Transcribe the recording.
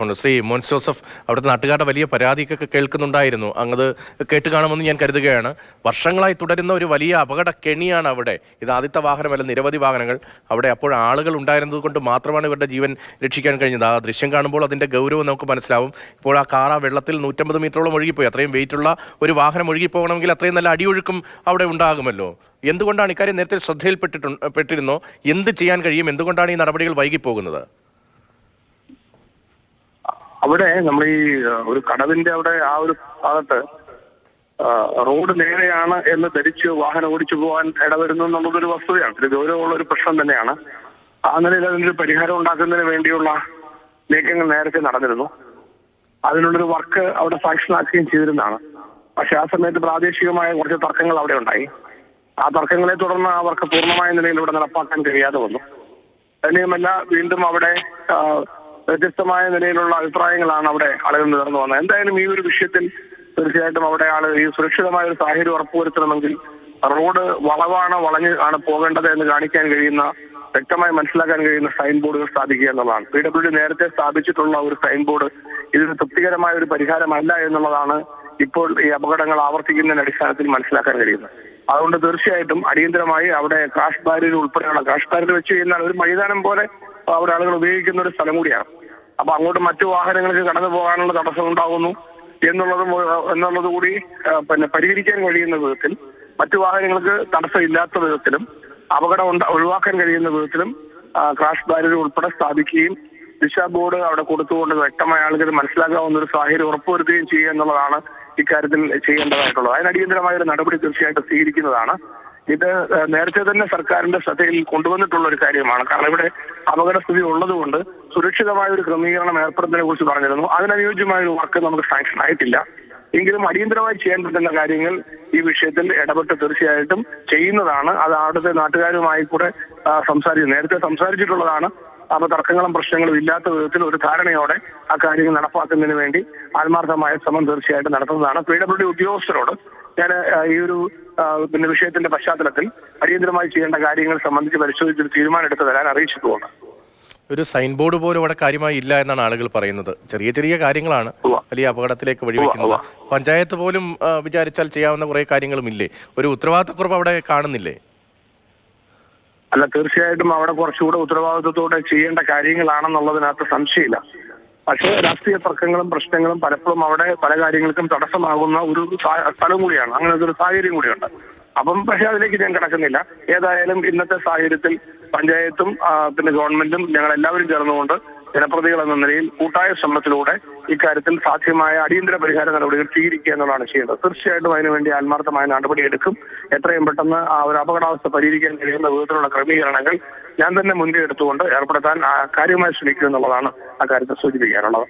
Shri Mons Joseph അവിടുത്തെ നാട്ടുകാരുടെ വലിയ പരാതിയൊക്കെ കേൾക്കുന്നുണ്ടായിരുന്നു. അങ്ങത് കേട്ട് കാണുമെന്ന് ഞാൻ കരുതുകയാണ്. വർഷങ്ങളായി തുടരുന്ന ഒരു വലിയ അപകട കെണിയാണ് അവിടെ. ഇത് ആദ്യത്തെ വാഹനമല്ല നിരവധി വാഹനങ്ങൾ. അവിടെ അപ്പോൾ ആളുകൾ ഉണ്ടായിരുന്നത് കൊണ്ട് മാത്രമാണ് ഇവരുടെ ജീവൻ രക്ഷിക്കാൻ കഴിഞ്ഞത്. ആ ദൃശ്യം കാണുമ്പോൾ അതിന്റെ ഗൗരവം നമുക്ക് മനസ്സിലാവും. ഇപ്പോൾ ആ കാർ ആ വെള്ളത്തിൽ നൂറ്റമ്പത് മീറ്ററോളം ഒഴുകിപ്പോയി. അത്രയും വെയിറ്റുള്ള ഒരു വാഹനം ഒഴുകിപ്പോകണമെങ്കിൽ അത്രയും നല്ല അടിയൊഴുക്കും അവിടെ ഉണ്ടാകുമല്ലോ. എന്തുകൊണ്ടാണ് ഇക്കാര്യം നേരത്തെ ശ്രദ്ധയിൽപ്പെട്ടിട്ടു പെട്ടിരുന്നോ? എന്ത് ചെയ്യാൻ കഴിയും? എന്തുകൊണ്ടാണ് ഈ നടപടികൾ വൈകിപ്പോകുന്നത്? അവിടെ നമ്മൾ ഈ ഒരു കടവിന്റെ അവിടെ ആ ഒരു ഭാഗത്ത് റോഡ് നേരെയാണ് എന്ന് ധരിച്ച് വാഹനം ഓടിച്ചു പോകാൻ ഇടവരുന്നു എന്നുള്ളതൊരു വസ്തുതയാണ്. ഇത് ഗൗരവമുള്ള ഒരു പ്രശ്നം തന്നെയാണ്. ആ നിലയിൽ അതിനൊരു പരിഹാരം ഉണ്ടാക്കുന്നതിന് വേണ്ടിയുള്ള നീക്കങ്ങൾ നേരത്തെ നടന്നിരുന്നു. അതിനുള്ളൊരു വർക്ക് അവിടെ സാക്ഷനാക്കുകയും ചെയ്തിരുന്നതാണ്. പക്ഷെ ആ സമയത്ത് പ്രാദേശികമായ കുറച്ച് തർക്കങ്ങൾ അവിടെ ഉണ്ടായി. ആ തർക്കങ്ങളെ തുടർന്ന് ആ വർക്ക് പൂർണമായ നിലയിൽ ഇവിടെ നടപ്പാക്കാൻ കഴിയാതെ വന്നു. തന്നെയുമല്ല വീണ്ടും അവിടെ വ്യത്യസ്തമായ നിലയിലുള്ള അഭിപ്രായങ്ങളാണ് അവിടെ ആളുകൾ നിറന്നു വന്നത്. എന്തായാലും ഈ ഒരു വിഷയത്തിൽ തീർച്ചയായിട്ടും അവിടെ ആളുകൾ ഈ സുരക്ഷിതമായ ഒരു സാഹചര്യം ഉറപ്പുവരുത്തണമെങ്കിൽ റോഡ് വളവാണ് വളഞ്ഞ് ആണ് പോകേണ്ടത് എന്ന് കാണിക്കാൻ കഴിയുന്ന വ്യക്തമായി മനസ്സിലാക്കാൻ കഴിയുന്ന സൈൻ ബോർഡുകൾ സ്ഥാപിക്കുക എന്നുള്ളതാണ്. പി ഡബ്ല്യു ഡി നേരത്തെ സ്ഥാപിച്ചിട്ടുള്ള ഒരു സൈൻ ബോർഡ് ഇതിന് തൃപ്തികരമായ ഒരു പരിഹാരമല്ല എന്നുള്ളതാണ് ഇപ്പോൾ ഈ അപകടങ്ങൾ ആവർത്തിക്കുന്നതിന്റെ അടിസ്ഥാനത്തിൽ മനസ്സിലാക്കാൻ കഴിയുന്നത്. അതുകൊണ്ട് തീർച്ചയായിട്ടും അടിയന്തരമായി അവിടെ കാഷ് ബാരിയർ ഉൾപ്പെടെയുള്ള കാഷ് ബാരിയർ വെച്ച് കഴിഞ്ഞാൽ ഒരു മൈതാനം പോലെ അവിടെ ആളുകൾ ഉപയോഗിക്കുന്ന ഒരു സ്ഥലം കൂടിയാണ്. അപ്പൊ അങ്ങോട്ട് മറ്റു വാഹനങ്ങൾക്ക് കടന്നു പോകാനുള്ള തടസ്സം ഉണ്ടാകുന്നു. എന്നുള്ളതും എന്നുള്ളതുകൂടി എന്നുള്ളത് കൂടി പിന്നെ പരിഹരിക്കാൻ കഴിയുന്ന വിധത്തിൽ മറ്റു വാഹനങ്ങൾക്ക് തടസ്സം ഇല്ലാത്ത വിധത്തിലും അപകടം ഒഴിവാക്കാൻ കഴിയുന്ന വിധത്തിലും ക്രാഷ് ബാരിയർ ഉൾപ്പെടെ സ്ഥാപിക്കുകയും ദിശ ബോർഡ് അവിടെ കൊടുത്തുകൊണ്ട് വ്യക്തമായ ആളുകൾ മനസ്സിലാക്കാവുന്ന ഒരു സാഹചര്യം ഉറപ്പുവരുത്തുകയും ചെയ്യുക എന്നുള്ളതാണ് ഇക്കാര്യത്തിൽ ചെയ്യേണ്ടതായിട്ടുള്ളത്. അതിന് അടിയന്തരമായ ഒരു നടപടി തീർച്ചയായിട്ടും സ്വീകരിക്കുന്നതാണ്. ഇത് നേരത്തെ തന്നെ സർക്കാരിന്റെ ശ്രദ്ധയിൽ കൊണ്ടുവന്നിട്ടുള്ള ഒരു കാര്യമാണ്. കാരണം ഇവിടെ അപകടസ്ഥിതി ഉള്ളതുകൊണ്ട് സുരക്ഷിതമായ ഒരു ക്രമീകരണം ഏർപ്പെടുന്നതിനെ കുറിച്ച് പറഞ്ഞിരുന്നു. അതിനനുയോജ്യമായ ഒരു വർക്ക് നമുക്ക് സാങ്ഷൻ ആയിട്ടില്ല. എങ്കിലും അടിയന്തരമായി ചെയ്യാൻ പറ്റുന്ന കാര്യങ്ങൾ ഈ വിഷയത്തിൽ ഇടപെട്ട് തീർച്ചയായിട്ടും ചെയ്യുന്നതാണ്. അത് അവിടുത്തെ നാട്ടുകാരുമായി കൂടെ സംസാരിച്ചു. നേരത്തെ സംസാരിച്ചിട്ടുള്ളതാണ്. അപ്പൊ തർക്കങ്ങളും പ്രശ്നങ്ങളും ഇല്ലാത്ത വിധത്തിൽ ഒരു ധാരണയോടെ ആ കാര്യങ്ങൾ നടപ്പാക്കുന്നതിന് വേണ്ടി ആത്മാർത്ഥമായ ശ്രമം തീർച്ചയായിട്ടും നടത്തുന്നതാണ്. പി ഡബ്ല്യു ഡി ഉദ്യോഗസ്ഥരോട് ഞാൻ ഈ ഒരു പിന്നെ വിഷയത്തിന്റെ പശ്ചാത്തലത്തിൽ അടിയന്തരമായി ചെയ്യേണ്ട കാര്യങ്ങൾ സംബന്ധിച്ച് പരിശോധിച്ചൊരു തീരുമാനം എടുത്തു തരാൻ അറിയിച്ചിട്ടുമുണ്ട് ഒരു സൈൻ ബോർഡ് പോലും അവിടെ കാര്യമായി ഇല്ല എന്നാണ് ആളുകൾ പറയുന്നത്. ചെറിയ ചെറിയ കാര്യങ്ങളാണ് വലിയ അപകടത്തിലേക്ക് വഴിവെക്കുന്നത്. പഞ്ചായത്ത് പോലും വിചാരിച്ചാൽ ചെയ്യാവുന്ന കുറെ കാര്യങ്ങളും ഇല്ലേ ഒരു ഉത്തരവാദിത്തക്കുറവ് അവിടെ കാണുന്നില്ലേ? അല്ല തീർച്ചയായിട്ടും അവിടെ കുറച്ചുകൂടെ ഉത്തരവാദിത്വത്തോടെ ചെയ്യേണ്ട കാര്യങ്ങളാണെന്നുള്ളതിനകത്ത് സംശയമില്ല. പക്ഷേ രാഷ്ട്രീയ തർക്കങ്ങളും പ്രശ്നങ്ങളും പലപ്പോഴും അവിടെ പല കാര്യങ്ങൾക്കും തടസ്സമാകുന്ന ഒരു സ്ഥലം കൂടിയാണ്. അങ്ങനത്തെ ഒരു സാഹചര്യം കൂടിയുണ്ട്. അപ്പം പക്ഷെ അതിലേക്ക് ഞാൻ കിടക്കുന്നില്ല. ഏതായാലും ഇന്നത്തെ സാഹചര്യത്തിൽ പഞ്ചായത്തും പിന്നെ ഗവൺമെന്റും ഞങ്ങൾ എല്ലാവരും ചേർന്നുകൊണ്ട് ജനപ്രതികൾ എന്ന നിലയിൽ കൂട്ടായ ശ്രമത്തിലൂടെ ഇക്കാര്യത്തിൽ സാധ്യമായ അടിയന്തര പരിഹാര നടപടികൾ സ്വീകരിക്കുക എന്നുള്ളതാണ് ചെയ്യേണ്ടത് തീർച്ചയായിട്ടും അതിനുവേണ്ടി ആത്മാർത്ഥമായ നടപടി എടുക്കും. എത്രയും പെട്ടെന്ന് ആ ഒരു അപകടാവസ്ഥ പരിഹരിക്കാൻ കഴിയുന്ന വിധത്തിലുള്ള ക്രമീകരണങ്ങൾ ഞാൻ തന്നെ മുൻകൈ എടുത്തുകൊണ്ട് ഏർപ്പെടുത്താൻ കാര്യമായി ശ്രമിക്കും എന്നുള്ളതാണ് ആ കാര്യത്തിൽ സൂചിപ്പിക്കാനുള്ളത്.